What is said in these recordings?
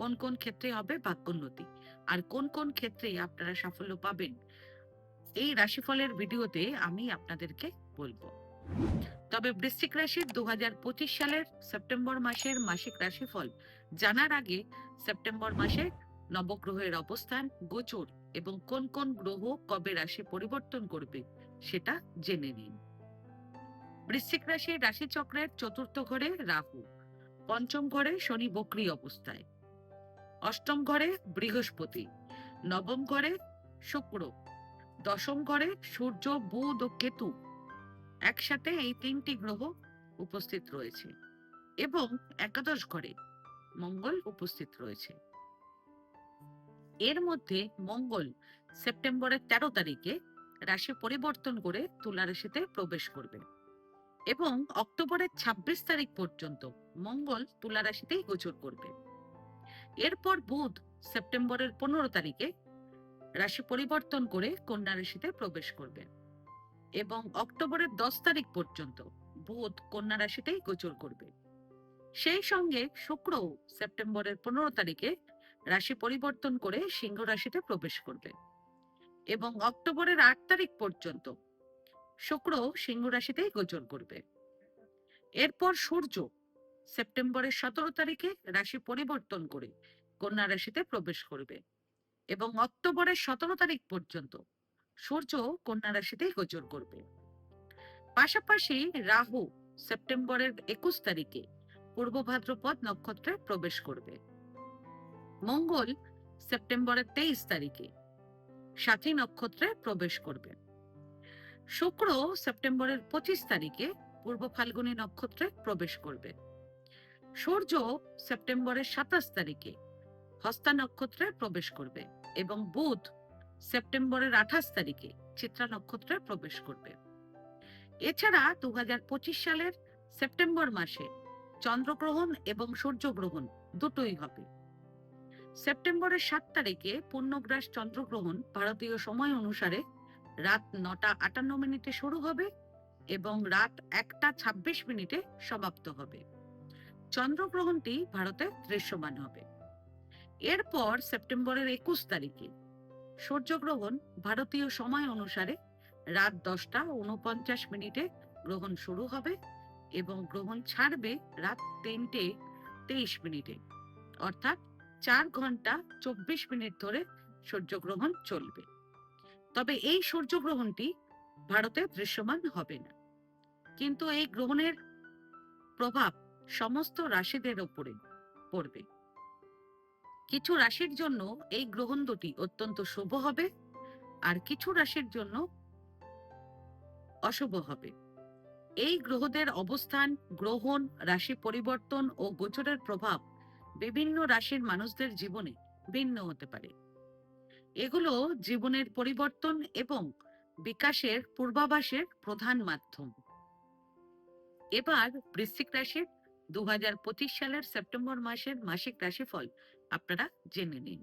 কোন কোন ক্ষেত্রে হবে ভাগ্যোন্নতি আর কোন কোন ক্ষেত্রে আপনারা সাফল্য পাবেন? এই রাশিফলের ভিডিওতে আমি আপনাদেরকে বলব। তবে বৃশ্চিক রাশির দু হাজার পঁচিশ সালের সেপ্টেম্বর মাসের মাসিক রাশিফল জানার আগে সেপ্টেম্বর মাসে নবগ্রহের অবস্থান, গোচর এবং কোন কোন গ্রহ কবে রাশি পরিবর্তন করবে সেটা জেনে নিন। বৃশ্চিক রাশির রাশিচক্রের চতুর্থ ঘরে রাহু, পঞ্চম ঘরে শনি বক্রি অবস্থায়। অষ্টম ঘরে বৃহস্পতি, নবম ঘরে শুক্র, দশম ঘরে সূর্য, বুধ ও কেতু। একসাথে এই তিনটি গ্রহ উপস্থিত রয়েছে এবং একাদশ ঘরে মঙ্গল উপস্থিত রয়েছে। এর মধ্যে মঙ্গল সেপ্টেম্বরের তেরো তারিখে রাশি পরিবর্তন করে তুলা রাশিতে প্রবেশ করবে এবং অক্টোবরের ২৬ তারিখ পর্যন্ত মঙ্গল তুলা রাশিতেই গোচর করবে। এরপর বুধ সেপ্টেম্বরের পনেরো তারিখে রাশি পরিবর্তন করে কন্যা রাশিতে প্রবেশ করবে এবং অক্টোবরের দশ তারিখ পর্যন্ত বুধ কন্যা রাশিতেই গোচর করবে। সেই সঙ্গে শুক্র সেপ্টেম্বরের পনেরো তারিখে রাশি পরিবর্তন করে সিংহ রাশিতে প্রবেশ করবে এবং অক্টোবরের আট তারিখ পর্যন্ত শুক্র সিংহ রাশিতেই গোচর করবে। এরপর সূর্য সেপ্টেম্বরের সতেরো তারিখে রাশি পরিবর্তন করে কন্যা রাশিতে প্রবেশ করবে এবং অক্টোবরের সতেরো তারিখ পর্যন্ত সূর্য কন্যা রাশিতে গোচর করবে। পাশাপাশি রাহু সেপ্টেম্বরের একুশ তারিখে পূর্ব ভাদ্রপদ নক্ষত্রে প্রবেশ করবে। মঙ্গল সেপ্টেম্বরের তেইশ তারিখে সাথী নক্ষত্রে প্রবেশ করবে। শুক্র সেপ্টেম্বরের পঁচিশ তারিখে পূর্ব ফাল্গুনী নক্ষত্রে প্রবেশ করবে। সূর্য সেপ্টেম্বরের সাতাশ তারিখে হস্তা নক্ষত্রে প্রবেশ করবে এবং বুধ সেপ্টেম্বরের আঠাশ তারিখে চিত্রা নক্ষত্রে প্রবেশ করবে। এছাড়া দু সালের সেপ্টেম্বর মাসে চন্দ্রগ্রহণ এবং সূর্যগ্রহণ দুটোই হবে। সেপ্টেম্বরের সাত তারিখে পূর্ণগ্রাস চন্দ্রগ্রহণ ভারতীয় সময় অনুসারে রাত নটা আটান্ন মিনিটে শুরু হবে এবং রাত একটা ছাব্বিশ মিনিটে সমাপ্ত হবে। চন্দ্রগ্রহণটি ভারতে দৃশ্যমান হবে। এরপর সেপ্টেম্বরের একুশ তারিখে সূর্যগ্রহণ ভারতীয় সময় অনুসারে রাত দশটা উনপঞ্চাশ মিনিটে গ্রহণ শুরু হবে এবং গ্রহণ ছাড়বে রাত তিনটে তেইশ মিনিটে। অর্থাৎ চার ঘণ্টা চব্বিশ মিনিট ধরে সূর্যগ্রহণ চলবে। তবে এই সূর্যগ্রহণটি ভারতে দৃশ্যমান হবে না। কিন্তু এই গ্রহণের প্রভাব সমস্ত রাশিদের ওপরে পড়বে। কিছু রাশির জন্য এই গ্রহণ দুটি অত্যন্ত শুভ হবে আর কিছু রাশির জন্য অশুভ হবে। এই গ্রহদের অবস্থান, গ্রহণ, রাশি পরিবর্তন ও গোচরের প্রভাব বিভিন্ন রাশির মানুষদের জীবনে ভিন্ন হতে পারে। এগুলো জীবনের পরিবর্তন এবং বিকাশের পূর্বাভাসের প্রধান মাধ্যম। এবার বৃশ্চিক রাশির দু হাজার পঁচিশ সালের সেপ্টেম্বর মাসের মাসিক রাশিফল আপনারা জেনে নিন।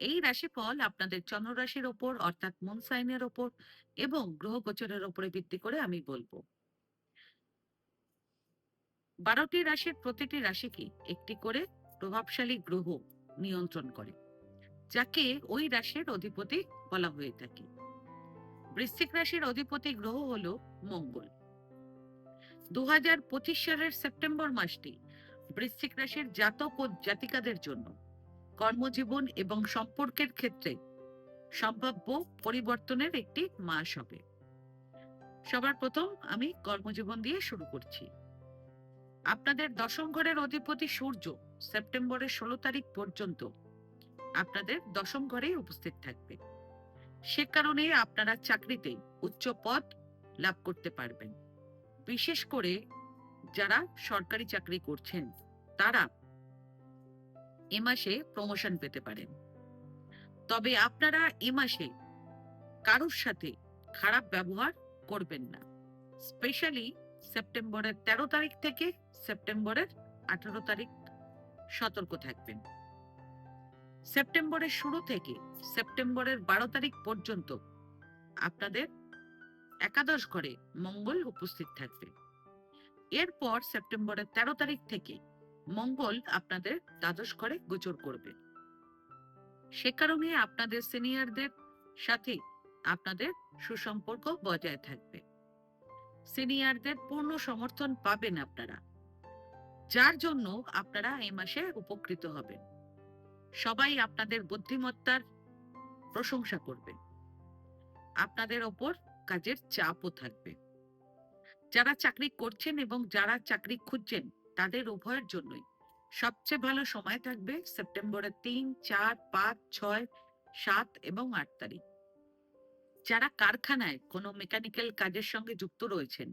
এই রাশিফল আপনাদের চন্দ্র রাশির ওপর, অর্থাৎ মুন সাইনের ওপর এবং গ্রহ গোচরের ওপরে ভিত্তি করে আমি বলব। বারোটি রাশির প্রতিটি রাশিকে একটি করে প্রভাবশালী গ্রহ নিয়ন্ত্রণ করে, যাকে ওই রাশির অধিপতি বলা হয়ে থাকে। বৃশ্চিক রাশির অধিপতি গ্রহ হলো মঙ্গল। দু হাজার পঁচিশ সালের সেপ্টেম্বর মাসটি বৃশ্চিক রাশির জাতক ও জাতিকাদের জন্য কর্মজীবন এবং সম্পর্কের ক্ষেত্রে সম্ভাব্য পরিবর্তনের একটি মাস হবে। সবার প্রথম আমি কর্মজীবন দিয়ে শুরু করছি। আপনাদের দশম ঘরের অধিপতি সূর্য সেপ্টেম্বরের ষোলো তারিখ পর্যন্ত আপনাদের দশম ঘরেই উপস্থিত থাকবে। সে কারণে আপনারা চাকরিতে উচ্চ পদ লাভ করতে পারবেন। বিশেষ করে যারা সরকারি চাকরি করছেন, তারা এ মাসে প্রমোশন পেতে পারেন। তবে আপনারা এ মাসে কারোর সাথে খারাপ ব্যবহার করবেন না। স্পেশালি সেপ্টেম্বরের তেরো তারিখ থেকে সেপ্টেম্বরের আঠারো তারিখ সতর্ক থাকবেন। সেপ্টেম্বরের শুরু থেকে সেপ্টেম্বরের বারো তারিখ পর্যন্ত আপনাদের একাদশ ঘরে মঙ্গল উপস্থিত থাকবে। এরপর সেপ্টেম্বরের তেরো তারিখ থেকে মঙ্গল আপনাদের দ্বাদশ ঘরে গোচর করবে। সে কারণে আপনাদের সিনিয়রদের সাথে আপনাদের সুসম্পর্ক বজায় থাকবে। সিনিয়রদের পূর্ণ সমর্থন পাবেন আপনারা, যার জন্য আপনারা এই মাসে উপকৃত হবেন। সবাই আপনাদের বুদ্ধিমত্তার প্রশংসা করবে। আপনাদের ওপর কাজের চাপও থাকবে। যারা চাকরি করছেন এবং যারা চাকরি খুঁজছেন, তাদের উভয়ের জন্যই। সবচেয়ে ভালো সময় থাকবে সেপ্টেম্বরের তিন, চার, পাঁচ, ছয়, সাত এবং আট তারিখ। যারা কারখানায় কোনো মেকানিক্যাল কাজের সঙ্গে যুক্ত রয়েছেন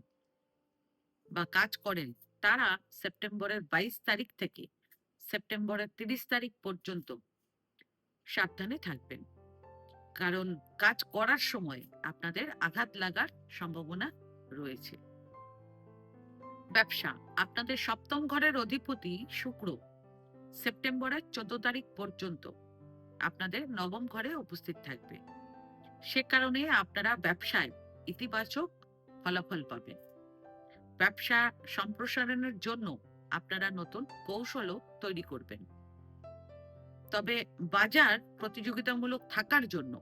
বা কাজ করেন, তারা সেপ্টেম্বরের বাইশ তারিখ থেকে সেপ্টেম্বরের তিরিশ তারিখ পর্যন্ত সাবধানে থাকবেন। কারণ কাজ করার সময় আপনাদের আঘাত লাগার সম্ভাবনা রয়েছে। ব্যবসা, আপনাদের সপ্তম ঘরের অধিপতি শুক্র, সেপ্টেম্বরের চোদ্দ তারিখ পর্যন্ত আপনাদের নবম ঘরে উপস্থিত থাকবে। সে কারণে আপনারা ব্যবসায় ইতিবাচক ফলাফল পাবেন। ব্যবসা সম্প্রসারণের জন্য আপনারা নতুন কৌশলও তৈরি করবেন। তবে বাজার প্রতিযোগিতামূলক থাকার জন্য।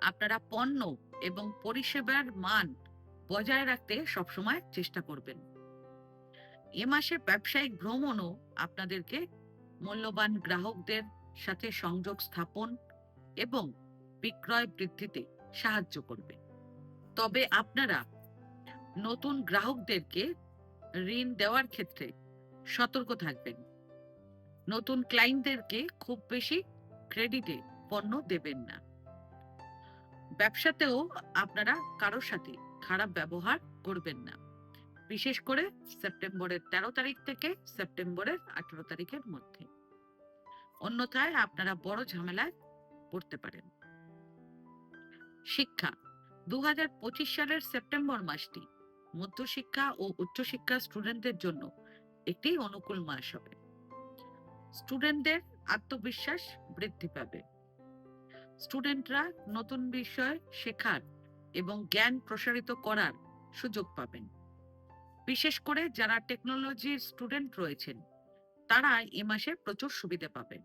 আপনারা পণ্য এবং পরিষেবার মান বজায় রাখতে সবসময় চেষ্টা করবেন। এ মাসে ব্যবসায়িক ভ্রমণও আপনাদেরকে মূল্যবান গ্রাহকদের সাথে সংযোগ স্থাপন এবং বিক্রয় বৃদ্ধিতে সাহায্য করবে। তবে আপনারা নতুন গ্রাহকদেরকে ঋণ দেওয়ার ক্ষেত্রে সতর্ক থাকবেন। নতুন ক্লায়েন্টদেরকে খুব বেশি ক্রেডিটে পণ্য দেবেন না। ব্যবসাতেও আপনারা কারোর সাথে খারাপ ব্যবহার করবেন না। বিশেষ করে সেপ্টেম্বরের তেরো তারিখ থেকে সেপ্টেম্বরের আঠারো তারিখের মধ্যে। অন্যথায় আপনারা বড় ঝামেলায় পড়তে পারেন। শিক্ষা দু হাজার পঁচিশ সালের সেপ্টেম্বর মাসটি মধ্যশিক্ষা ও উচ্চশিক্ষা স্টুডেন্টদের জন্য একটি অনুকূল মাস হবে। স্টুডেন্টদের আত্মবিশ্বাস বৃদ্ধি পাবে। স্টুডেন্টরা নতুন বিষয় শেখার এবং জ্ঞান প্রসারিত করার সুযোগ পাবেন। বিশেষ করে যারা টেকনোলজির স্টুডেন্ট রয়েছেন, তারা এ মাসে প্রচুর সুবিধা পাবেন।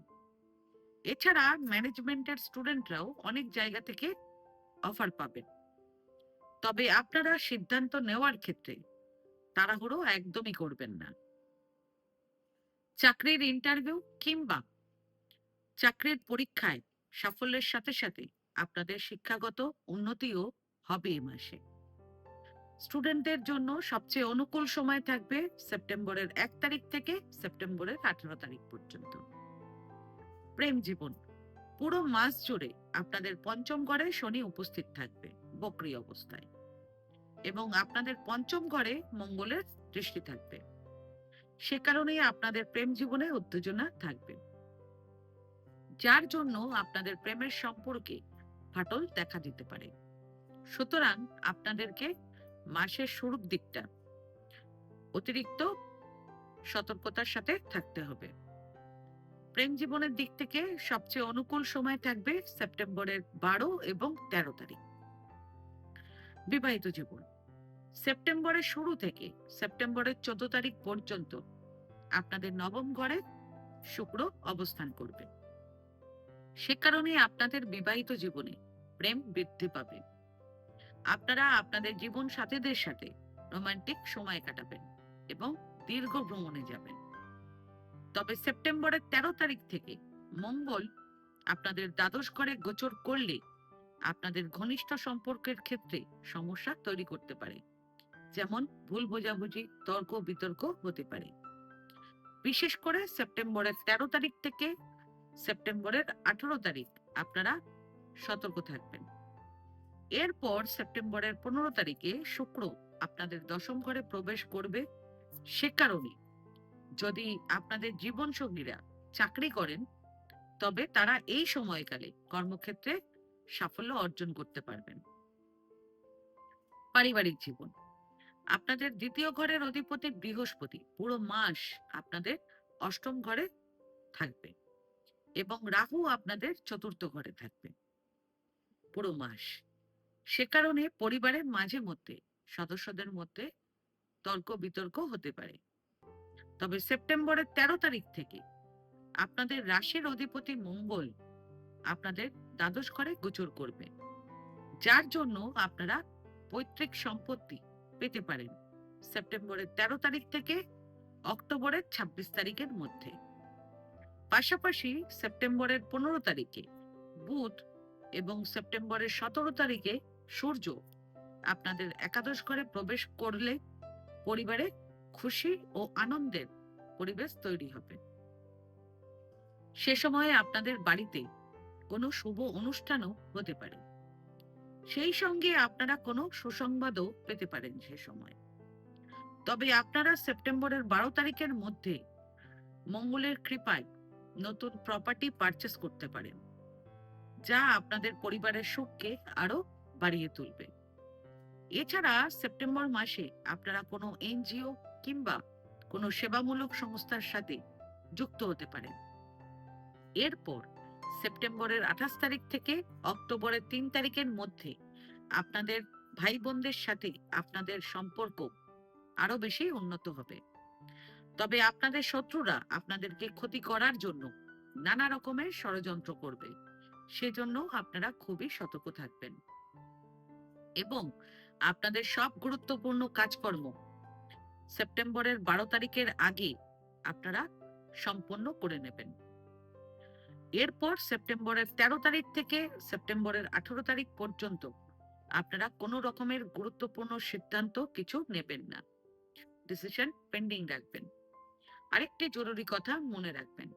এছাড়া ম্যানেজমেন্টের স্টুডেন্টরাও অনেক জায়গা থেকে অফার পাবেন। তবে আপনারা সিদ্ধান্ত নেওয়ার ক্ষেত্রে তাড়াহুড়ো একদমই করবেন না। চাকরির ইন্টারভিউ কিংবা চাকরির পরীক্ষায় সাফল্যের সাথে সাথে আপনাদের শিক্ষাগত উন্নতিও হবে এ মাসে। স্টুডেন্টদের জন্য সবচেয়ে অনুকূল সময় থাকবে সেপ্টেম্বরের এক তারিখ থেকে সেপ্টেম্বরের আঠারো তারিখ পর্যন্ত। প্রেম জীবন, পুরো মাস জুড়ে আপনাদের পঞ্চম ঘরে শনি উপস্থিত থাকবে বক্রি অবস্থায় এবং আপনাদের পঞ্চম ঘরে মঙ্গলের দৃষ্টি থাকবে। সে কারণেই আপনাদের প্রেম জীবনে উত্তেজনা থাকবে। যার জন্য আপনাদের প্রেমের সম্পর্কে ফাটল দেখা দিতে পারে। সুতরাং আপনাদেরকে মাসের শুরুর দিকটা অতিরিক্ত সতর্কতার সাথে থাকতে হবে। প্রেম জীবনের দিক থেকে সবচেয়ে অনুকূল সময় থাকবে সেপ্টেম্বরের বারো এবং তেরো তারিখ। বিবাহিত জীবন। সেপ্টেম্বরের শুরু থেকে সেপ্টেম্বরের চোদ্দ তারিখ পর্যন্ত আপনাদের নবম ঘরে শুক্র অবস্থান করবে। সে কারণে আপনাদের বিবাহিত জীবনে প্রেম বৃদ্ধি পাবে। আপনারা আপনাদের জীবন সাথীদের সাথে রোমান্টিক সময় কাটাবেন এবং দীর্ঘ ভ্রমণে যাবেন। তবে সেপ্টেম্বরের তেরো তারিখ থেকে মঙ্গল আপনাদের দ্বাদশ ঘরে গোচর করলে আপনাদের ঘনিষ্ঠ সম্পর্কের ক্ষেত্রে সমস্যা তৈরি করতে পারে। যেমন ভুল বোঝাবুঝি, তর্ক, বিতর্ক হতে পারে। বিশেষ করে সেপ্টেম্বরের তেরো তারিখ থেকে সেপ্টেম্বরের আঠারো তারিখ আপনারা সতর্ক থাকবেন। এরপর সেপ্টেম্বরের পনেরো তারিখে শুক্র আপনাদের দশম ঘরে প্রবেশ করবে। সে কারণে যদি আপনাদের জীবন সঙ্গীরা চাকরি করেন, তবে তারা এই সময়কালে কর্মক্ষেত্রে সাফল্য অর্জন করতে পারবেন। পারিবারিক জীবন। আপনাদের দ্বিতীয় ঘরের অধিপতি বৃহস্পতি। পুরো মাস আপনাদের অষ্টম ঘরে থাকবে এবং রাহু আপনাদের চতুর্থ ঘরে থাকবে। পুরো মাস। সে কারণে পরিবারের মাঝে মধ্যে, সদস্যদের মধ্যে তর্ক বিতর্ক হতে পারে। তবে সেপ্টেম্বরের তেরো তারিখ থেকে আপনাদের রাশির অধিপতি মঙ্গল আপনাদের দ্বাদশ ঘরে গোচর করবে। যার জন্য আপনারা পৈতৃক সম্পত্তি পেতে পারেন। সেপ্টেম্বরের তেরো তারিখ থেকে অক্টোবরের ছাব্বিশ তারিখের মধ্যে। পাশাপাশি সেপ্টেম্বরের পনেরো তারিখে বুধ এবং সেপ্টেম্বরের সতেরো তারিখে সূর্য আপনাদের একাদশ ঘরে প্রবেশ করলে পরিবারে খুশি ও আনন্দের পরিবেশ তৈরি হবে। সে সময়ে আপনাদের বাড়িতে কোনো শুভ অনুষ্ঠানও হতে পারে। সেই সঙ্গে আপনারা কোনো সুসংবাদও পেতে পারেন সে সময়। তবে আপনারা সেপ্টেম্বরের বারো তারিখের মধ্যে মঙ্গলের কৃপায় নতুন প্রপার্টি পারচেস করতে পারেন, যা আপনাদের পরিবারের সুখকে আরও বাড়িয়ে তুলবে। এছাড়া সেপ্টেম্বর মাসে আপনারা কোনো এনজিও কিংবা কোনো সেবামূলক সংস্থার সাথে যুক্ত হতে পারেন। এরপর সেপ্টেম্বরের আঠাশ তারিখ থেকে অক্টোবরের তিন তারিখের মধ্যে আপনাদের ভাই বোনদের সাথে আপনাদের সম্পর্ক আরও বেশি উন্নত হবে। তবে আপনাদের শত্রুরা আপনাদেরকে ক্ষতি করার জন্য নানা রকমের ষড়যন্ত্র করবে। সেজন্য আপনারা খুবই সতর্ক থাকবেন। এবং আপনাদের সব গুরুত্বপূর্ণ কাজকর্ম সেপ্টেম্বরের বারো তারিখের আগে আপনারা সম্পন্ন করে নেবেন। এরপর সেপ্টেম্বরের তেরো তারিখ থেকে সেপ্টেম্বরের আঠারো তারিখ পর্যন্ত আপনারা কোনো রকমের গুরুত্বপূর্ণ সিদ্ধান্ত কিছু নেবেন না। ডিসিশন পেন্ডিং রাখবেন। আরেকটি জরুরি কথা মনে রাখবেন,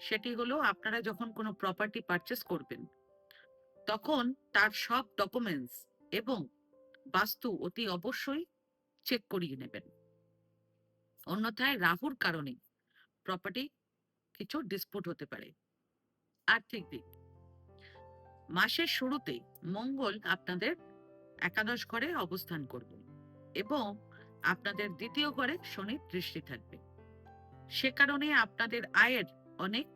সেটি হলো আপনারা যখন কোনো প্রপার্টি পারচেস করবেন, তখন তার সব ডকুমেন্টস এবং বাস্তু অতি অবশ্যই চেক করিয়ে নেবেন। অন্যথায় রাহুর কারণে প্রপার্টি কিছু ডিসপুট হতে পারে। আর্থিক দিক। মাসের শুরুতে মঙ্গল আপনাদের একাদশ ঘরে অবস্থান করবে এবং আপনাদের দ্বিতীয় ঘরে শনির দৃষ্টি থাকবে। সে কারণে আপনাদের আয়ের অনেক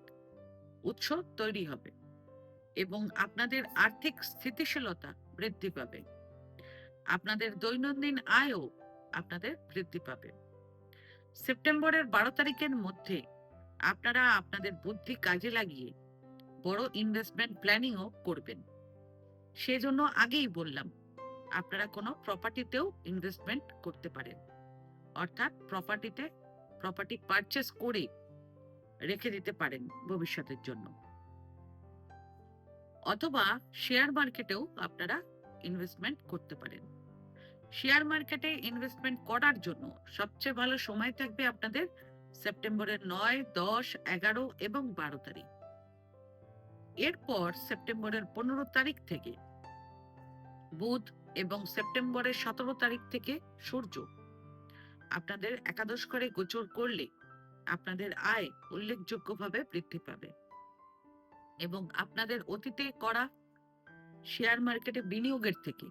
উৎস তৈরি হবে এবং আপনাদের আর্থিক স্থিতিশীলতা বৃদ্ধি পাবে। আপনাদের দৈনন্দিন আয়ও আপনাদের বৃদ্ধি পাবে। সেপ্টেম্বরের বারো তারিখের মধ্যে আপনারা আপনাদের বুদ্ধি কাজে লাগিয়ে বড় ইনভেস্টমেন্ট প্ল্যানিংও করবেন। সেজন্য আগেই বললাম, আপনারা কোনো প্রপার্টিতেও ইনভেস্টমেন্ট করতে পারেন। অর্থাৎ প্রপার্টিতে প্রপার্টি পারচেস করে রেখে দিতে পারেন ভবিষ্যতের জন্য। অথবা শেয়ার মার্কেটেও আপনারা ইনভেস্টমেন্ট করতে পারেন। শেয়ার মার্কেটে ইনভেস্টমেন্ট করার জন্য সবচেয়ে ভালো সময় থাকবে আপনাদের সেপ্টেম্বরের নয়, দশ, এগারো এবং বারো তারিখ। এরপর সেপ্টেম্বরের পনেরো তারিখ থেকে বুধ এবং সেপ্টেম্বরের সতেরো তারিখ থেকে সূর্য। আপনাদের একাদশ ঘরে গোচর করলে আপনাদের আয় উল্লেখযোগ্যভাবে বৃদ্ধি পাবে। এবং আপনাদের অতীতে করা শেয়ার মার্কেটে বিনিয়োগের থেকে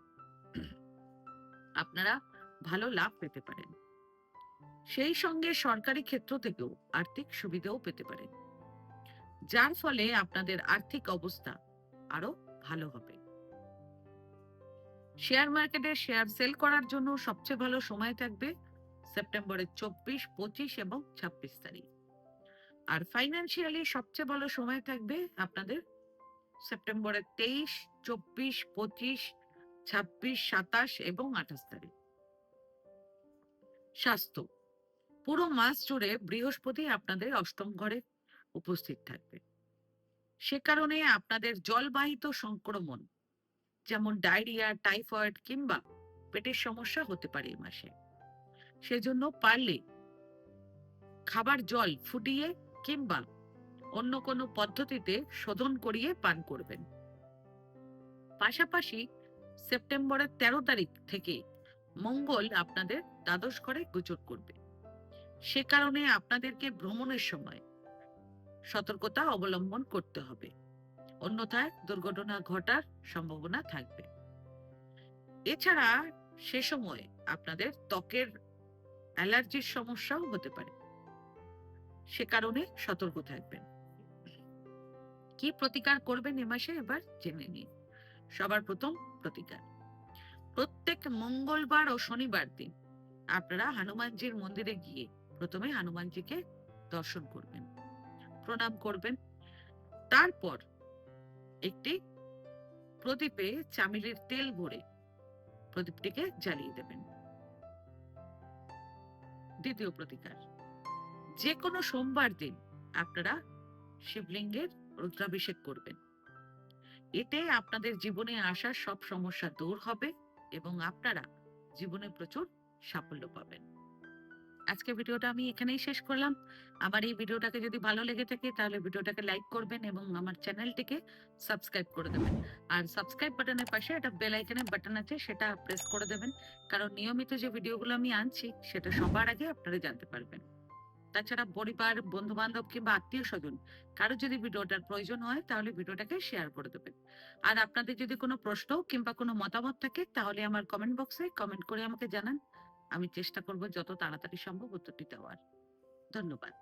আপনারা ভালো লাভ পেতে পারেন। সেই সঙ্গে সরকারি ক্ষেত্র থেকেও আর্থিক সুবিধাও পেতে পারেন। যার ফলে আপনাদের আর্থিক অবস্থা আরও ভালো হবে। শেয়ার মার্কেটে শেয়ার সেল করার জন্য সবচেয়ে ভালো সময় থাকবে সেপ্টেম্বরের চব্বিশ, পঁচিশ এবং ছাব্বিশ তারিখ। আর ফাইন্যান্সিয়ালি সবচেয়ে ভালো সময় থাকবে আপনাদের সেপ্টেম্বরের তেইশ, চব্বিশ, পঁচিশ, ছাব্বিশ, সাতাশ এবং আঠাশ তারিখ। স্বাস্থ্য। পুরো মাস জুড়ে বৃহস্পতি আপনাদের অষ্টম ঘরে উপস্থিত থাকবে। সে কারণে আপনাদের জলবাহিত সংক্রমণ, যেমন ডায়রিয়া, টাইফয়েড কিংবা পেটের সমস্যা হতে পারে এই মাসে। সেজন্য পারলে খাবার জল ফুটিয়ে কিংবা অন্য কোনো পদ্ধতিতে শোধন করিয়ে পান করবেন। পাশাপাশি সেপ্টেম্বরের তেরো তারিখ থেকে মঙ্গল আপনাদের দ্বাদশ ঘরে গোচর করবে। সে কারণে আপনাদেরকে ভ্রমণের সময় সতর্কতা অবলম্বন করতে হবে। অন্যথায় দুর্ঘটনা ঘটার সম্ভাবনা থাকবে। এছাড়া সে সময় আপনাদের ত্বকের অ্যালার্জির সমস্যাও হতে পারে। সে কারণে সতর্ক থাকবেন। কি প্রতিকার করবেন এ মাসে এবার জেনে নিন। সবার প্রথম প্রতিকার। প্রত্যেক মঙ্গলবার ও শনিবার দিন আপনারা হনুমানজির মন্দিরে গিয়ে প্রথমে হনুমানজিকে দর্শন করবেন। প্রণাম করবেন। তারপর একটি প্রদীপে চামিলের তেল ভরে প্রদীপটিকে জ্বালিয়ে দেবেন। দ্বিতীয় প্রতিকার যে কোনো সোমবার দিন আপনারা শিবলিঙ্গের রুদ্রাভিষেক করবেন। এতে আপনাদের জীবনে আসা সব সমস্যা দূর হবে এবং আপনারা জীবনে প্রচুর সাফল্য পাবেন। আজকে ভিডিওটা আমি এখানেই শেষ করলাম। আমার এই ভিডিওটাকে যদি ভালো লেগে থাকে, তাহলে ভিডিওটাকে লাইক করবেন এবং আমার চ্যানেলটিকে সাবস্ক্রাইব করে দেবেন। আর সাবস্ক্রাইব বাটনের পাশে একটা বেল আইকনের বাটন আছে, সেটা প্রেস করে দেবেন। কারণ নিয়মিত যে ভিডিওগুলো আমি আনছি, সেটা সবার আগে আপনারা জানতে পারবেন। তাছাড়া পরিবার বন্ধু বান্ধব কিংবা আত্মীয় স্বজন কারও যদি ভিডিওটার প্রয়োজন হয়, তাহলে ভিডিওটাকে শেয়ার করে দেবেন। আর আপনাদের যদি কোনো প্রশ্ন কিংবা কোনো মতামত থাকে, তাহলে আমার কমেন্ট বক্সে কমেন্ট করে আমাকে জানান। আমি চেষ্টা করব যত তাড়াতাড়ি সম্ভব উত্তরটি দেওয়ার। ধন্যবাদ।